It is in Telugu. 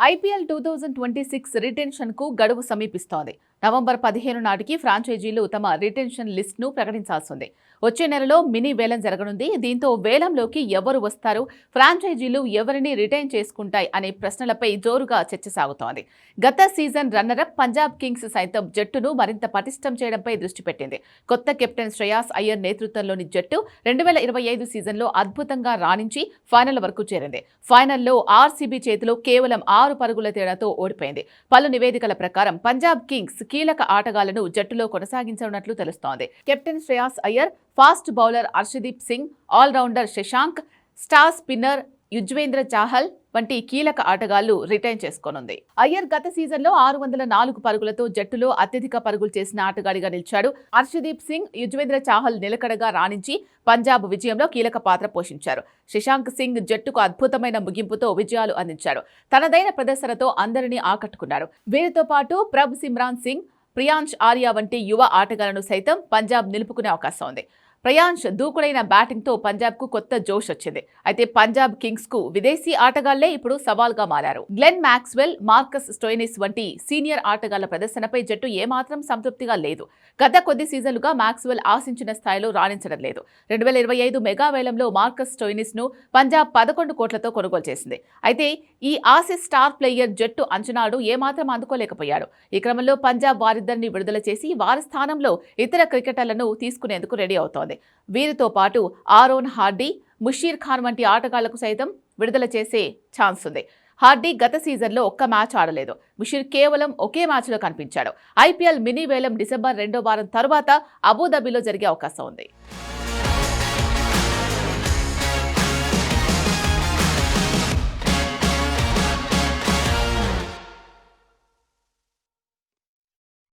IPL two thousand twenty six రిటెన్షన్కు గడువు సమీపిస్తోంది. నవంబర్ పదిహేను నాటికి ఫ్రాంచైజీలు తమ రిటెన్షన్ లిస్ట్ను ప్రకటించాల్సి ఉంది వచ్చే నెలలో మినీ వేలం జరగనుంది. దీంతో వేలంలోకి ఎవరు వస్తారు? ఫ్రాంచైజీలు ఎవరిని రిటైన్ చేసుకుంటాయి? అనే ప్రశ్నలపై జోరుగా చర్చ సాగుతోంది. గత సీజన్ రన్నరప్ పంజాబ్ కింగ్స్ సైతం జట్టును మరింత పటిష్టం చేయడంపై దృష్టి పెట్టింది. కొత్త కెప్టెన్ శ్రేయాస్ అయ్యర్ నేతృత్వంలోని జట్టు రెండు వేల ఇరవై ఐదు సీజన్లో అద్భుతంగా రాణించి ఫైనల్ వరకు చేరింది. ఫైనల్లో ఆర్సీబీ చేతిలో కేవలం ఆరు పరుగుల తేడాతో ఓడిపోయింది. పలు నివేదికల ప్రకారం పంజాబ్ కింగ్స్ కీలక ఆటగాళ్ళను జట్టులో కొనసాగించనున్నట్లు తెలుస్తోంది. Captain Shreyas Iyer fast bowler Arshdeep Singh all rounder Shashank star spinner Yuzvendra Chahal వంటి కీలక ఆటగాళ్ళు రిటైన్ చేసుకోనుంది. అయ్యర్ గత సీజన్లో ఆరు వందల నాలుగు పరుగులతో జట్టులో అత్యధిక పరుగులు చేసిన ఆటగాడిగా నిలిచాడు. హర్షదీప్ సింగ్ యుజ్వేంద్ర చాహల్ నిలకడగా రాణించి పంజాబ్ విజయంలో కీలక పాత్ర పోషించారు. శశాంక్ సింగ్ జట్టుకు అద్భుతమైన ముగింపుతో విజయాలు అందించారు తనదైన ప్రదర్శనతో అందరినీ ఆకట్టుకున్నారు. వీరితో పాటు ప్రభ్ సిమ్రాన్ సింగ్ ప్రియాంష్ ఆర్యా వంటి యువ ఆటగాళ్ళను సైతం పంజాబ్ నిలుపుకునే అవకాశం ఉంది. ప్రయాంశ్ దూకుడైన బ్యాటింగ్తో పంజాబ్కు కొత్త జోష్ వచ్చింది. అయితే పంజాబ్ కింగ్స్కు విదేశీ ఆటగాళ్ళే ఇప్పుడు సవాల్గా మారారు. గ్లెన్ మ్యాక్స్వెల్ మార్కస్ స్టోయినిస్ వంటి సీనియర్ ఆటగాళ్ళ ప్రదర్శనపై జట్టు ఏమాత్రం సంతృప్తిగా లేదు. గత కొద్ది సీజన్లుగా మ్యాక్స్వెల్ ఆశించిన స్థాయిలో రాణించడం లేదు. రెండు వేల ఇరవై ఐదు మెగా వేలంలో మార్కస్ స్టోయినిస్ను పంజాబ్ పదకొండు కోట్లతో కొనుగోలు చేసింది. అయితే ఈ ఆసిస్ స్టార్ ప్లేయర్ జట్టు అంచనాడు ఏమాత్రం అందుకోలేకపోయాడు. ఈ క్రమంలో పంజాబ్ వారిద్దరిని విడుదల చేసి వారి స్థానంలో ఇతర క్రికెటర్లను తీసుకునేందుకు రెడీ అవుతోంది. వీరితో పాటు ఆరోన్ హార్డీ ముషీర్ ఖాన్ వంటి ఆటగాళ్ళకు సైతం విడుదల చేసే ఛాన్స్ ఉంది. హార్డీ గత సీజన్లో ఒక్క మ్యాచ్ ఆడలేదు. ముషీర్ కేవలం ఒకే మ్యాచ్లో కనిపించాడు. ఐపీఎల్ మినీ వేలం డిసెంబర్ రెండో వారం తర్వాత అబుదాబిలో జరిగే అవకాశం ఉంది.